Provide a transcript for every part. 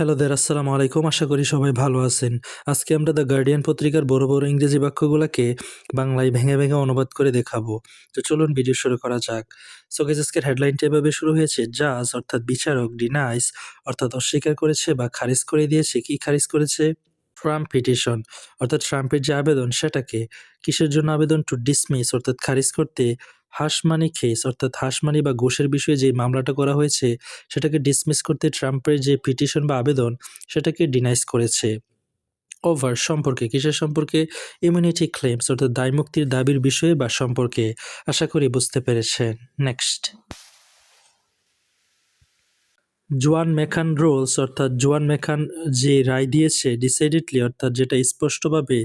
Hello দের আসসালামু আলাইকুম আশা করি সবাই ভালো আছেন। আজকে আমরা দ্য গার্ডিয়ান পত্রিকার বড় বড় ইংরেজি বাক্যগুলোকে বাংলায় ভেঙে ভেঙে অনুবাদ করে দেখাবো। তো চলুন ভিডিও শুরু করা যাক। সো গেস আজকের হেডলাইনটা এভাবে শুরু হয়েছে জাজ অর্থাৎ বিচারক ডিনাইস অর্থাৎ অস্বীকার করেছে বা খারিজ করে দিয়েছে। কি খারিজ করেছে? ট্রাম্প পিটিশন অর্থাৎ ট্রাম্পের যে আবেদন, সেটাকে কিসের জন্য আবেদন? টু ডিসমিস অর্থাৎ খারিজ করতে হাসমানি কেস অর্থাৎ হাসমানি বা ঘুষের বিষয়ে যে মামলাটা করা হয়েছে, সেটাকে ডিসমিস করতে ট্রাম্পের যে পিটিশন বা আবেদন, সেটাকে ডিনাইজ করেছে। ওভার সম্পর্কে, কিসের সম্পর্কে? ইমিউনিটি ক্লেমস অর্থাৎ দায়মুক্তির দাবির বিষয়ে বা সম্পর্কে। আশা করি বুঝতে পেরেছেন। নেক্সট জোয়ান মেখান রোলস, অর্থাৎ জোয়ান মেখান যে রায় দিয়েছে ডিসাইডেডলি অর্থাৎ যেটা স্পষ্টভাবে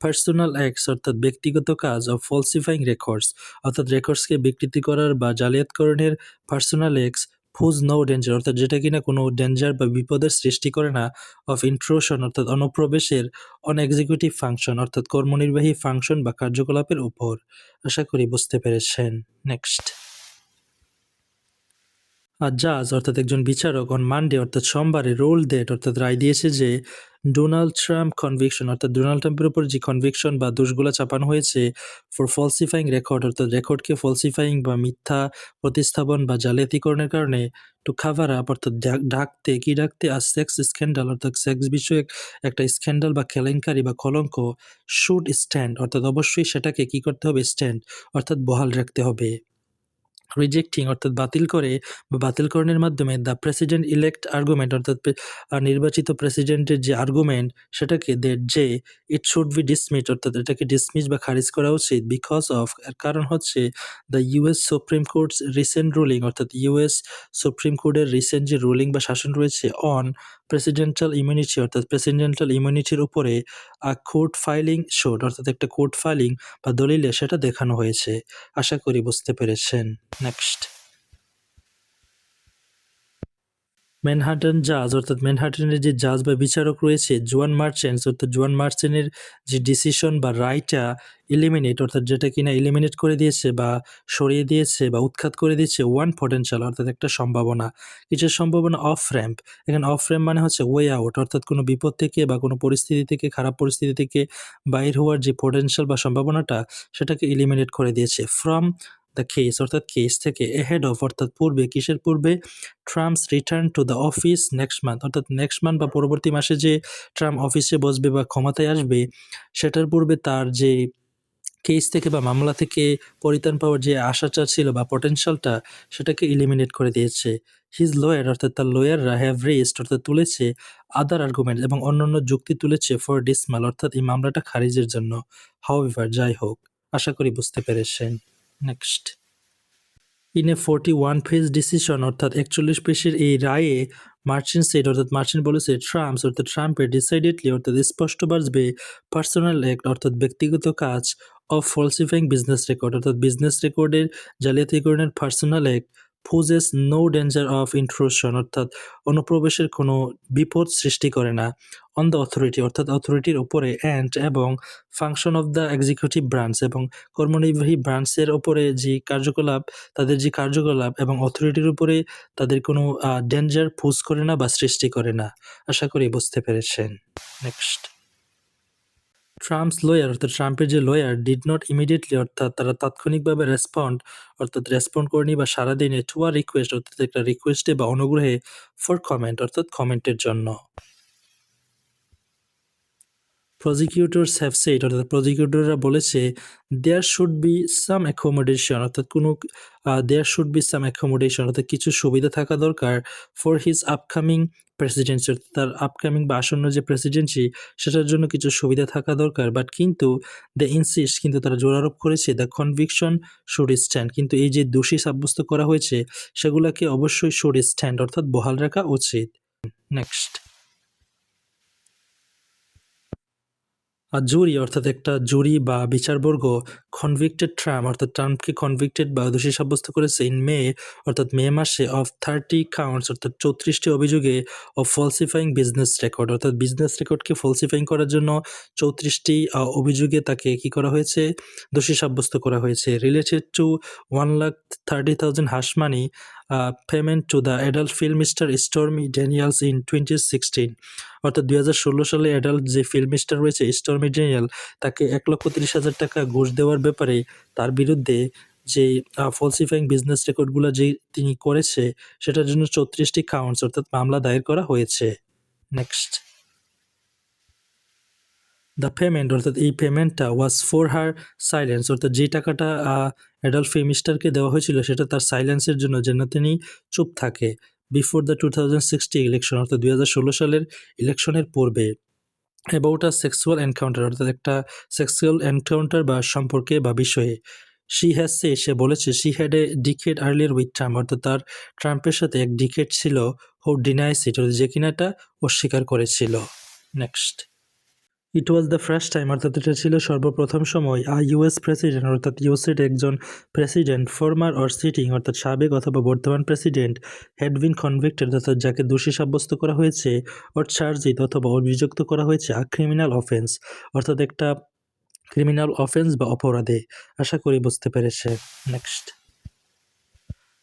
পার্সোনাল অ্যাক্টস অর্থাৎ ব্যক্তিগত কাজ অফ ফলসিফাইং রেকর্ডস অর্থাৎ রেকর্ডসকে বিকৃতি করার বা জালিয়াতকরণের personal act poses no danger অর্থাৎ যেটা কিনা কোনো ডেঞ্জার বা বিপদের সৃষ্টি করে না অফ ইন্ট্রোশন অর্থাৎ অনুপ্রবেশের অন এক্সিকিউটিভ ফাংশন অর্থাৎ কর্মনির্বাহী ফাংশন বা কার্যকলাপের উপর। আশা করি বুঝতে পেরেছেন। নেক্সট আর জাজ, অর্থাৎ একজন বিচারক অন মানডে অর্থাৎ সোমবারে রোল ডেট অর্থাৎ রায় দিয়েছে যে ডোনাল্ড ট্রাম্প কনভিকশন অর্থাৎ ডোনাল্ড ট্রাম্পের উপর যে কনভিকশন বা দোষগুলো চাপানো হয়েছে ফর ফলসিফাইং রেকর্ড অর্থাৎ রেকর্ডকে ফলসিফাইং বা মিথ্যা প্রতিস্থাপন বা জালিয়াতিকরণের কারণে টু খাভার আপ অর্থাৎ ঢাকতে কি ডাকতে, আর সেক্স স্ক্যান্ডাল অর্থাৎ সেক্স বিষয়ক একটা স্ক্যান্ডাল বা কেলেঙ্কারি বা কলঙ্ক শুড স্ট্যান্ড অর্থাৎ অবশ্যই সেটাকে কি করতে হবে স্ট্যান্ড অর্থাৎ বহাল রাখতে হবে। রিজেক্টিং অর্থাৎ বাতিল করে বা বাতিলকরণের মাধ্যমে দ্য প্রেসিডেন্ট ইলেক্ট আর্গুমেন্ট অর্থাৎ নির্বাচিত প্রেসিডেন্টের যে আর্গুমেন্ট সেটাকে দ্যাট যে ইট শুড বি ডিসমিস অর্থাৎ এটাকে ডিসমিস বা খারিজ করা উচিত বিকজ অফ এর কারণ হচ্ছে the US Supreme Court recent ruling অর্থাৎ ইউএস সুপ্রিম কোর্টের রিসেন্ট যে রুলিং বা শাসন রয়েছে অন প্রেসিডেন্টাল ইমিউনিটি অর্থাৎ প্রেসিডেন্টাল ইমিউনিটির উপরে কোর্ট ফাইলিং শোড অর্থাৎ একটা কোর্ট ফাইলিং বা দলিলে সেটা দেখানো হয়েছে। আশা করি বুঝতে পেরেছেন। নেক্সট ম্যানহাটন জাজ অর্থাৎ ম্যানহাটনের যে জাজ বা বিচারক রয়েছে জোয়ান মার্চেন্টস অর্থাৎ জোয়ান মার্চেন্টের যে ডিসিশন বা রায়টা এলিমিনেট অর্থাৎ যেটা কিনা এলিমিনেট করে দিয়েছে বা সরিয়ে দিয়েছে বা উৎখাত করে দিয়েছে ওয়ান পটেনশিয়াল অর্থাৎ একটা সম্ভাবনা। কিসের সম্ভাবনা অফ র্যাম্প এখানে অফ র্যাম্প মানে হচ্ছে ওয়ে আউট অর্থাৎ কোনো বিপদ থেকে বা কোনো পরিস্থিতি থেকে, খারাপ পরিস্থিতি থেকে বাইর হওয়ার যে পটেনশিয়াল বা সম্ভাবনাটা, সেটাকে এলিমিনেট করে দিয়েছে। ফ্রম দ্য কেস অর্থাৎ কেস থেকে এহেড অফ অর্থাৎ পূর্বে, কিসের পূর্বে? Trump's return to the office next month অর্থাৎ নেক্সট মান্থ বা পরবর্তী মাসে যে ট্রাম্প অফিসে বসবে বা ক্ষমতায় আসবে, সেটার পূর্বে তার যে কেস থেকে বা মামলা থেকে পরিত্রাণ পাওয়ার যে আশাটা ছিল বা পটেনশিয়ালটা সেটাকে ইলিমিনেট করে দিয়েছে। হিজ লয়ার অর্থাৎ তার লয়াররা হ্যাভ রেস্ট অর্থাৎ তুলেছে আদার আর্গুমেন্ট এবং অন্যান্য যুক্তি তুলেছে ফর ডিসমাল অর্থাৎ এই মামলাটা খারিজের জন্য। হাউ যাই হোক, আশা করি বুঝতে পেরেছেন। Next. In a forty one page decision অর্থাৎ একচল্লিশ পেশের এই রায়ে মার্চিন সেট অর্থাৎ মার্চিন বলেছে ট্রাম্পস অর্থাৎ ট্রাম্পের ডিসাইডেডলি অর্থাৎ স্পষ্ট বাজবে পার্সোনাল অ্যাক্ট অর্থাৎ ব্যক্তিগত কাজ অফ ফলসিফাইং বিজনেস রেকর্ড অর্থাৎ বিজনেস রেকর্ডের জালিয়াতিকরণের personal act poses no danger of intrusion অর্থাৎ অনুপ্রবেশের কোনো বিপদ সৃষ্টি করে না অন দ্য অথরিটি অর্থাৎ অথরিটির উপরে অ্যান্ড এবং function of the executive branch এবং কর্মনির্বাহী ব্রাঞ্চের ওপরে যে কার্যকলাপ, তাদের যে কার্যকলাপ এবং অথরিটির উপরে তাদের কোনো ডেঞ্জার পুজ করে না বা সৃষ্টি করে না। আশা করি বুঝতে পেরেছেন। নেক্সট ট্রাম্পস লয়ার অর্থাৎ ট্রাম্পের যে লয়ার ডিড নট ইমিডিয়েটলি অর্থাৎ তারা তাৎক্ষণিকভাবে রেসপন্ড অর্থাৎ রেসপন্ড করেনি বা সারাদিনে টু আর রিকোয়েস্ট অর্থাৎ একটা রিকোয়েস্টে বা অনুগ্রহে ফর কমেন্ট অর্থাৎ কমেন্টের জন্য। প্রজিকিউটরস হ্যাভ সেট অর্থাৎ প্রজিকিউটররা বলেছে there should be some accommodation অর্থাৎ কোনো there should be some accommodation অর্থাৎ কিছু সুবিধা থাকা দরকার ফর হিজ আপকামিং প্রেসিডেন্সি তার আপকামিং বা আসন্ন যে প্রেসিডেন্সি সেটার জন্য কিছু সুবিধা থাকা দরকার। বাট কিন্তু দ্য ইনসিস্ট কিন্তু তারা জোর আরোপ করেছে দ্য কনভিকশন শুড স্ট্যান্ড কিন্তু এই যে দোষী সাব্যস্ত করা হয়েছে, সেগুলোকে অবশ্যই শুড স্ট্যান্ড অর্থাৎ বহাল রাখা উচিত। নেক্সট আর জুরি, অর্থাৎ একটা জুরি বা বিচারবর্গ কনভিক্টেড ট্রাম্প অর্থাৎ ট্রাম্পকে কনভিক্টেড বা দোষী সাব্যস্ত করেছে ইন মে অর্থাৎ মে মাসে অফ থার্টি কাউন্টস অর্থাৎ চৌত্রিশটি অভিযোগে অফ ফলসিফাইং বিজনেস রেকর্ড অর্থাৎ বিজনেস রেকর্ডকে ফলসিফাইং করার জন্য চৌত্রিশটি অভিযোগে তাকে কি করা হয়েছে? দোষী সাব্যস্ত করা হয়েছে। Related to one lakh thirty thousand hush money uh, to to adult film film star Stormy in in 2016 অর্থাৎ দুই হাজার ষোলো সালে অ্যাডাল্ট যে ফিল্ম স্টার রয়েছে স্টর্মি ড্যানিয়েল তাকে এক লক্ষ তিরিশ হাজার টাকা ঘুষ দেওয়ার ব্যাপারে তার বিরুদ্ধে যে ফলসিফাইং বিজনেস রেকর্ডগুলো যে তিনি করেছে সেটার জন্য চৌত্রিশটি কাউন্টস অর্থাৎ মামলা দায়ের করা হয়েছে। নেক্সট দ্য পেমেন্ট অর্থাৎ এই পেমেন্টটা ওয়াজ ফর হার সাইলেন্স অর্থাৎ যে টাকাটা অ্যাডাল্ট ফিল্ম স্টারকে দেওয়া হয়েছিল, সেটা তার সাইলেন্সের জন্য, যেন তিনি চুপ থাকে, before the two thousand sixty election, অর্থাৎ দুই হাজার ষোলো সালের ইলেকশনের পূর্বে। অ্যাবাউট আ সেক্সুয়াল এনকাউন্টার অর্থাৎ একটা সেক্সুয়াল এনকাউন্টার বা সম্পর্কে বা বিষয়ে। শি হ্যাজ সে সে বলেছে she had a decade earlier with Trump অর্থাৎ তার ট্রাম্পের সাথে এক ডিকেট ছিল হু ডিনাইস ইট যে কিনাটা অস্বীকার করেছিল। Next it was the first time অর্থাৎ এটা ছিল সর্বপ্রথম সময় আ ইউএস প্রেসিডেন্ট অর্থাৎ ইউএসের একজন প্রেসিডেন্ট ফর্মার অর সিটিং অর্থাৎ সাবেক অথবা বর্তমান প্রেসিডেন্ট হ্যাড কনভিক্টেড অর্থাৎ যাকে দোষী সাব্যস্ত করা হয়েছে অর চার্জিত অথবা অভিযুক্ত করা হয়েছে আ ক্রিমিনাল অফেন্স অর্থাৎ একটা ক্রিমিনাল অফেন্স বা অপরাধে। আশা করি বুঝতে পেরেছে। Next